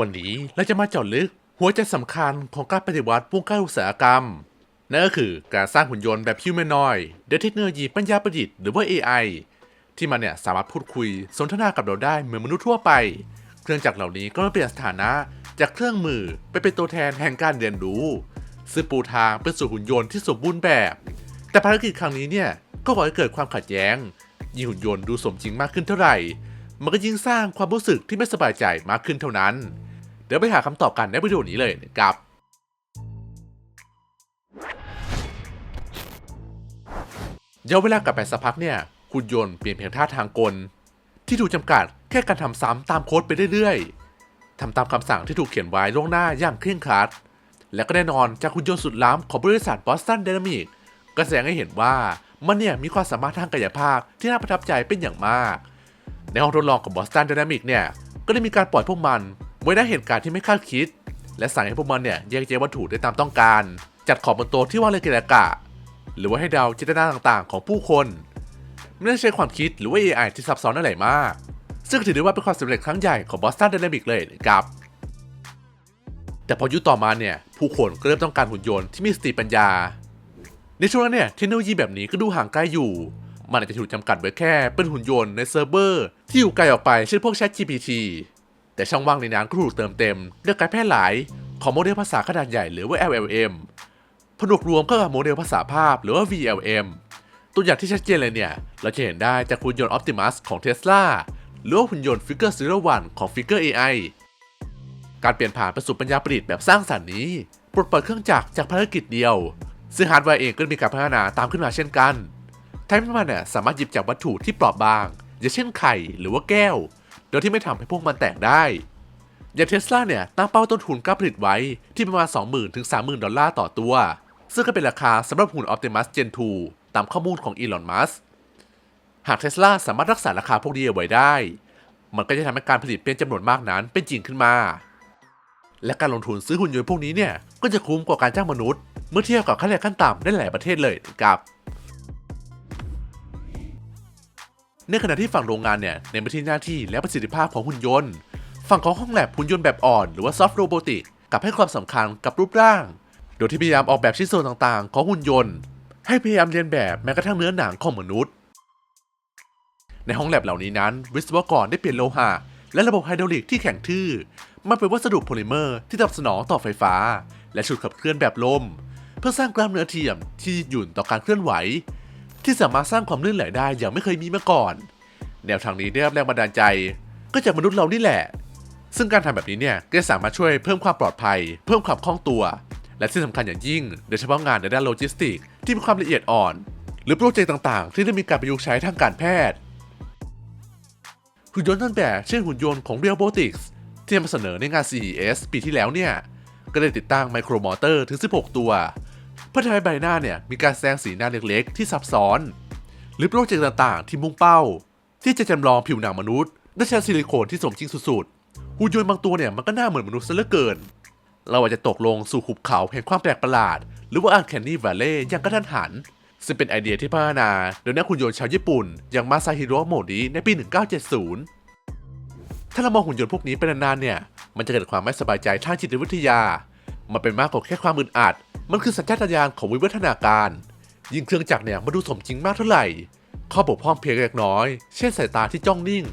วันนี้เราจะมาเจาะลึก หัวใจสำคัญของการปฏิวัติวงการอุตสาหกรรม นั่นก็คือการสร้างหุ่นยนต์แบบฮิวแมนอยด์ด้วยเทคโนโลยีปัญญาประดิษฐ์หรือว่า AI ที่มันเนี่ยสามารถพูดคุยสนทนากับเราได้เหมือนมนุษย์ทั่วไป เครื่องจักรเหล่านี้ก็มาเปลี่ยนสถานะจากเครื่องมือไปเป็นตัวแทนแห่งการเรียนรู้ซึ่งปูทางไปสู่หุ่นยนต์ที่สมบูรณ์แบบ แต่ภารกิจครั้งนี้เนี่ยก็ก่อให้เกิดความขัดแย้ง ยิ่งหุ่นยนต์ดูสมจริงมากขึ้นเท่าไหร่ มันก็ยิ่งสร้างความรู้สึกที่ไม่สบายใจมากขึ้นเท่านั้น ดี๋ยวไปหาคำตอบกันในวิดีโอนี้เลยนะครับย้อนเวลากลับไปสักพักเนี่ยหุ่นยนต์เปลี่ยนเพียงท่าทางกล ที่ถูกจำกัดแค่การทำซ้ำตามโค้ดไปเรื่อยๆทำตามคำสั่งที่ถูกเขียนไว้ล่วงหน้าอย่างเคร่งครัด และก็แน่นอนจากหุ่นยนต์สุดล้ำของบริษัท Boston Dynamics ก็แสดงให้เห็นว่ามันเนี่ยมีความสามารถทางกายภาพที่น่าประทับใจเป็นอย่างมาก ในห้องทดลองของ Boston Dynamics เนี่ยก็ได้มีการปล่อยพวกมัน ไว้เหตุการณ์ที่ไม่คาดคิด และสั่งให้พวกมันเนี่ยแยกแยะวัตถุได้ตามต้องการ จัดของบนโต๊ะที่ว่างเลยกระกะ หรือว่าให้เดาจินตนากาต่างๆ ของผู้คน ไม่ได้ใช้ความคิดหรือว่า AI ที่ซับซ้อนอะไรมาก ซึ่งถือได้ว่าเป็นความสำเร็จครั้งใหญ่ของ Boston Dynamics เลยครับแต่พอยุคต่อมาเนี่ยผู้คนก็เริ่มต้องการหุ่นยนต์ที่มีสติปัญญา ในช่วงนั้นเนี่ยเทคโนโลยีแบบนี้ก็ดูห่างไกลอยู่ มันอาจจะถูกจำกัดไว้แค่เป็นหุ่นยนต์ในเซิร์ฟเวอร์ที่อยู่ไกลออกไปเช่นพวก Chat GPT แต่ช่องว่างในนั้นก็ถูกเติมเต็มด้วยการแพร่หลายของโมเดลภาษาขนาดใหญ่หรือว่า LLM ผนวกรวมเข้ากับโมเดลภาษาภาพหรือว่า VLM ตัวอย่างที่ชัดเจนเลยเนี่ย เราจะเห็นได้จากหุ่นยนต์ Optimus ของ Tesla หรือว่าหุ่นยนต์ Figure Zero One ของ Figure AI การเปลี่ยนผ่านไปสู่ปัญญาประดิษฐ์แบบสร้างสรรค์นี้ปลดปล่อยเครื่องจักรจากภารกิจเดียว ซึ่งฮาร์ดแวร์เองก็มีการพัฒนาตามขึ้นมาเช่นกันแทนที่มันเนี่ยสามารถหยิบจับวัตถุที่เปราะบาง อย่างเช่นไข่หรือว่าแก้ว โดยที่ไม่ทำให้พวกมันแตกได้ อย่างเทสลาเนี่ยตั้งเป้าต้นทุนการผลิตไว้ที่ประมาณ 20,000ถึง30,000 ดอลลาร์ต่อตัว ซึ่งก็เป็นราคาสำหรับหุ่น Optimus Gen 2 ตามข้อมูลของอีลอนมัสหากเทสลาสามารถรักษาราคาพวกนี้เอาไว้ได้ มันก็จะทำให้การผลิตเป็นจำนวนมากนั้นเป็นจริงขึ้นมา และการลงทุนซื้อหุ่นยนต์พวกนี้เนี่ยก็จะคุ้มกว่าการจ้างมนุษย์ เมื่อเทียบกับค่าแรงขั้นต่ำในหลายประเทศเลยนะครับ ในขณะที่ฝั่งโรงงานเนี่ยในไปที่หน้าที่และประสิทธิภาพของหุ่นยนต์ ฝั่งของห้องแลบหุ่นยนต์แบบอ่อนหรือว่าซอฟต์โรบอติกกับให้ความสำคัญกับรูปร่าง โดยที่พยายามออกแบบชิ้นส่วนต่างๆ ของหุ่นยนต์ ให้พยายามเรียนแบบแม้กระทั่งเนื้อหนังของมนุษย์ ในห้องแลบเหล่านี้นั้น วิศวกรได้เปลี่ยนโลหะและระบบไฮดรอลิกที่แข็งทื่อมาเป็นวัสดุโพลิเมอร์ที่ตอบสนองต่อไฟฟ้า และฉุดขับเคลื่อนแบบลม เพื่อสร้างกล้ามเนื้อเทียมที่ยืดหยุ่นต่อการเคลื่อนไหว ที่สามารถสร้างความลื่นไหลได้อย่างไม่เคยมีมาก่อน แนวทางนี้ได้รับแรงบันดาลใจ ก็จากมนุษย์เรานี่แหละ ซึ่งการทำแบบนี้เนี่ยก็จะสามารถช่วยเพิ่มความปลอดภัย เพิ่มความคล่องตัว และที่สำคัญอย่างยิ่งโดยเฉพาะงานในด้านโลจิสติกส์ที่มีความละเอียดอ่อน หรือโปรเจกต์ต่างๆ ที่ได้มีการประยุกต์ใช้ทางการแพทย์หุ่นยนต์ต้นแบบเช่นหุ่นยนต์ของ Real Robotics ที่นำมาเสนอในงาน CES ปีที่แล้วเนี่ยก็ได้ติดตั้งไมโครมอเตอร์ถึง 16 ตัว เพื่อทำให้ใบหน้าเนี่ยมีการแสดงสีหน้าเล็กๆ ที่ซับซ้อน หรือโปรเจกต์ต่างๆ ที่มุ่งเป้า ที่จะจำลองผิวหนังมนุษย์ด้วยใช้ซิลิโคนที่สมจริงสุดๆหุ่นยนต์บางตัวเนี่ยมันก็หน้าเหมือนมนุษย์ซะเหลือเกิน เราอาจจะตกลงสู่หุบเขาแห่งความแปลกประหลาด หรือว่าอันแคนนี่แวลเล่อย่างกระทันหัน ซึ่งเป็นไอเดียที่พัฒนาโดยนักหุ่นยนต์ชาวญี่ปุ่น อย่างมาซาฮิโร่โมริในปี 1970 ถ้าเรามองหุ่นยนต์พวกนี้ไปนานๆเนี่ยมันจะเกิดความไม่สบายใจทางจิตวิทยา มันเป็นมากกว่าแค่ความอึดอัด มันคือสัญชาตญาณของวิวัฒนาการ ยิ่งเครื่องจักรเนี่ยมาดูสมจริงมากเท่าไหร่ ข้อบกพร่องเพียงเล็กน้อย เช่นสายตาที่จ้องนิ่ง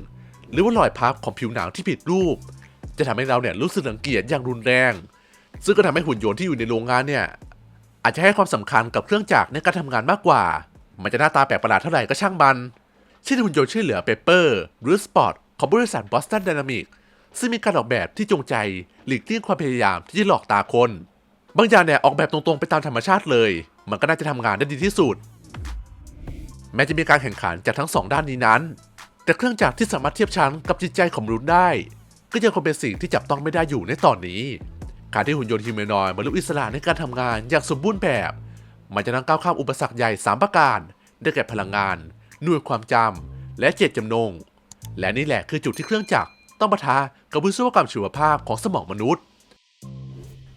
หรือว่ารอยพับของผิวหนังที่ผิดรูป จะทำให้เราเนี่ยรู้สึกรังเกียจอย่างรุนแรง ซึ่งก็ทำให้หุ่นยนต์ที่อยู่ในโรงงานเนี่ยอาจจะให้ความสำคัญกับเครื่องจักรในการทำงานมากกว่า มันจะหน้าตาแปลกประหลาดเท่าไหร่ก็ช่างมันเช่นหุ่นยนต์ช่วยเหลือเปเปอร์หรือสปอตของบริษัท Boston Dynamics ซึ่งมีการออกแบบที่จงใจหลีกเลี่ยงความพยายามที่จะหลอกตาคน บางอย่างเนี่ยออกแบบตรงๆไปตามธรรมชาติเลย มันก็น่าจะทำงานได้ดีที่สุด แม้จะมีการแข่งขันจากทั้งสองด้านนี้นั้น แต่เครื่องจักรที่สามารถเทียบชั้นกับจิตใจของมนุษย์ได้ ก็ยังคงเป็นสิ่งที่จับต้องไม่ได้อยู่ในตอนนี้ การที่หุ่นยนต์ฮิวแมนอยด์บรรลุอิสระในการทำงานอย่างสมบูรณ์แบบ มันจะต้องก้าวข้ามอุปสรรคใหญ่ 3 ประการ ได้แก่พลังงานหน่วยความจำและเจตจำนง และนี่แหละคือจุดที่เครื่องจักร ต้องปะทะกับวิศวกรรมชีวภาพของสมองมนุษย์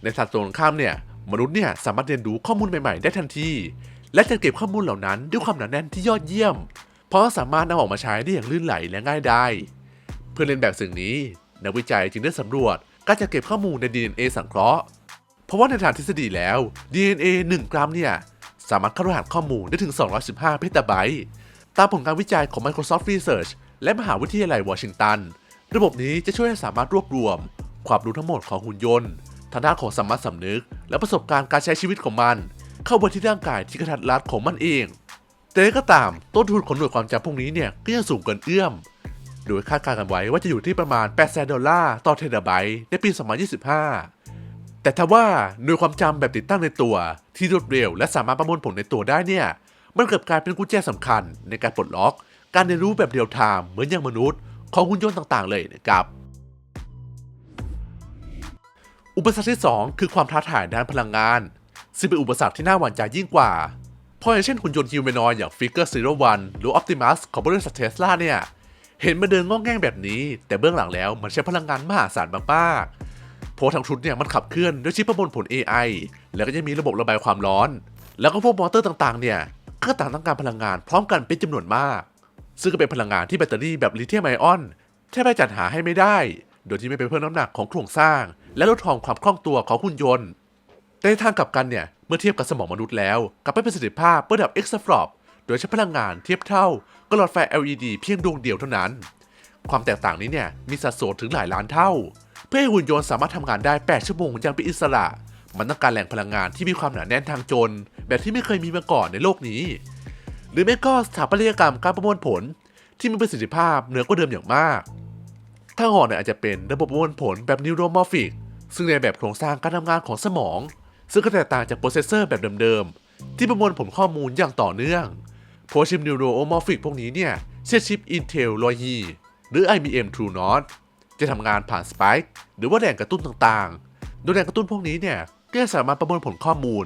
ในทางตรงข้ามเนี่ยมนุษย์เนี่ยสามารถเรียนรู้ข้อมูลใหม่ๆ ได้ทันที และจะเก็บข้อมูลเหล่านั้นด้วยความหนาแน่นที่ยอดเยี่ยม เพราะสามารถนำออกมาใช้ได้อย่างลื่นไหลและง่ายได้ เพื่อเรียนแบบสิ่งนี้ นักวิจัยจึงได้สำรวจการจะเก็บข้อมูลใน DNA สังเคราะห์ เพราะว่าในทางทฤษฎีแล้ว DNA 1 กรัมเนี่ยสามารถเข้ารหัสข้อมูลได้ถึง 215 เพตาไบต์ ตามผลการวิจัยของ Microsoft Research และมหาวิทยาลัยวอชิงตัน ระบบนี้จะช่วยให้สามารถรวบรวม ความรู้ทั้งหมดของหุ่นยนต์ทางด้านของสมรรถสำนึก และประสบการณ์การใช้ชีวิตของมัน เข้าไปที่ร่างกายที่กระทัดรัดของมันเอง แต่ก็ตามต้นทุนของหน่วยความจำพวกนี้เนี่ยก็ยังสูงเกินเอื้อม โดยคาดการณ์กันไว้ว่าจะอยู่ที่ประมาณ8 0 0 0 0ดอลลาร์ต่อเทราไบต์ในปี 2025 แต่ถ้าว่าหน่วยความจำแบบติดตั้งในตัวที่รวดเร็ว และสามารถประมวลผลในตัวได้เนี่ยมันเกิดกลายเป็นกุญแจสำคัญในการปลดล็อก การเรียนรู้แบบเรียลไทม์เหมือนอย่างมนุษย์ ของหุ่นยนต์ต่างๆ เลยนะครับ อุปสรรคที่ 2 คือความท้าทายด้านพลังงาน ซึ่งเป็นอุปสรรคที่น่าหวั่นใจยิ่งกว่าเพราะอย่างเช่นหุ่นยนต์ฮิวแมนอยด์อย่าง Figure Zero One หรือ Optimus ของบริษัทเทสลาเนี่ย เห็นมันเดินงอแงงแบบนี้ แต่เบื้องหลังแล้วมันใช้พลังงานมหาศาลมากๆเพราะทั้งชุดเนี่ยมันขับเคลื่อนด้วยชิปประมวลผล AI แล้วก็ยังมีระบบระบายความร้อน แล้วก็พวกมอเตอร์ต่างๆเนี่ยก็ต่างต้องการพลังงานพร้อมกันเป็นจำนวนมาก ซึ่งก็เป็นพลังงานที่แบตเตอรี่แบบลิเธียมไอออนแทบจะจัดหาให้ไม่ได้ โดยที่ไม่ไปเพิ่มน้ำหนักของโครงสร้าง และลดทอนความคล่องตัวของหุ่นยนต์ แต่ในทางกลับกันเนี่ย เมื่อเทียบกับสมองมนุษย์แล้วกลับไม่ประสิทธิภาพระดับ exaflop โดยใช้พลังงานเทียบเท่ากับหลอดไฟ LED เพียงดวงเดียวเท่านั้น ความแตกต่างนี้เนี่ยมีสัดส่วนถึงหลายล้านเท่า เพื่อให้หุ่นยนต์สามารถทำงานได้ 8 ชั่วโมงอย่างเป็นอิสระ มันต้องการแหล่งพลังงานที่มีความหนาแน่นทางจน แบบที่ไม่เคยมีมาก่อนในโลกนี้ หรือไม่ก็สถาปัตยกรรมการประมวลผล ที่มีประสิทธิภาพเหนือกว่าเดิมอย่างมากถ้าหอเนี่ยอาจจะเป็นระบบประมวลผลแบบ neuromorphic ซึ่งในแบบโครงสร้างการทำงานของสมอง ซึ่งก็แตกต่างจากโปรเซสเซอร์แบบเดิมๆ ที่ประมวลผลข้อมูลอย่างต่อเนื่องเพชิป neuromorphic พวกนี้เนี่ยเช่นชิป Intel Loihi หรือ IBM True North จะทำงานผ่าน Spike หรือว่าแรงกระตุ้นต่างๆ โดยแรงกระตุ้นพวกนี้เนี่ยก็จะสามารถประมวลผลข้อมูล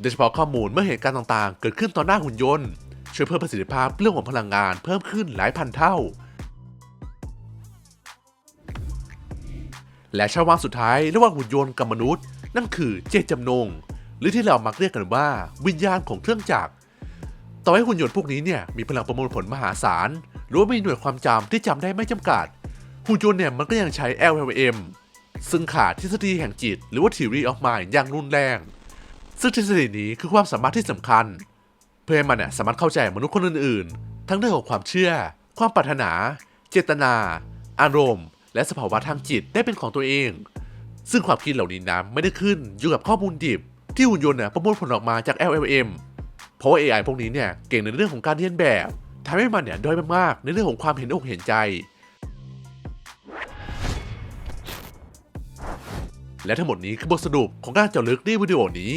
โดยเฉพาะข้อมูลเมื่อเหตุการณ์ต่างๆ เกิดขึ้นต่อหน้าหุ่นยนต์ช่วยเพิ่มประสิทธิภาพเรื่องของพลังงานเพิ่มขึ้นหลายพันเท่า และช่องว่างสุดท้ายระหว่างหุ่นยนต์กับมนุษย์ นั่นคือเจตจำนง หรือที่เรามักเรียกกันว่า วิญญาณของเครื่องจักรต่อให้หุ่นยนต์พวกนี้เนี่ยมีพลังประมวลผลมหาศาลหรือว่ามีหน่วยความจำที่จำได้ไม่จำกัดหุ่นยนต์เนี่ยมันก็ยังใช้ LLM ซึ่งขาดทฤษฎีแห่งจิต หรือว่า theory of mind อย่างรุนแรง ซึ่งทฤษฎีนี้คือความสามารถที่สำคัญ เพื่อให้มันเนี่ยสามารถเข้าใจมนุษย์คนอื่นๆ ทั้งเรื่องของความเชื่อ ความปรารถนา เจตนา อารมณ์ และสภาวะทางจิตได้เป็นของตัวเอง ซึ่งความคิดเหล่านี้นะไม่ได้ขึ้นอยู่กับข้อมูลดิบ ที่หุ่นยนต์เนี่ยประมวลผลออกมาจาก LLM เพราะว่า AI พวกนี้เนี่ยเก่งในเรื่องของการเรียนแบบทำให้มันเนี่ยด้อยมากๆในเรื่องของความเห็นอกเห็นใจ และทั้งหมดนี้คือบทสรุปของการเจาะลึกในวิดีโอนี้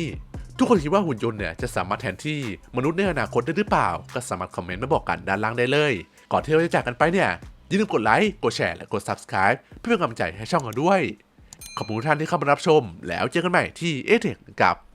ทุกคนคิดว่าหุ่นยนต์เนี่ยจะสามารถแทนที่มนุษย์ในอนาคตได้หรือเปล่า ก็สามารถคอมเมนต์มาบอกกันด้านล่างได้เลย ก่อนที่เราจะจากกันไปเนี่ยอย่าลืมกดไลค์ กดแชร์ และกด subscribe เพื่อเป็นกำลังใจให้ช่องเราด้วย ขอบคุณทุกท่านที่เข้ามารับชม แล้วเจอกันใหม่ที่เอเทคกับ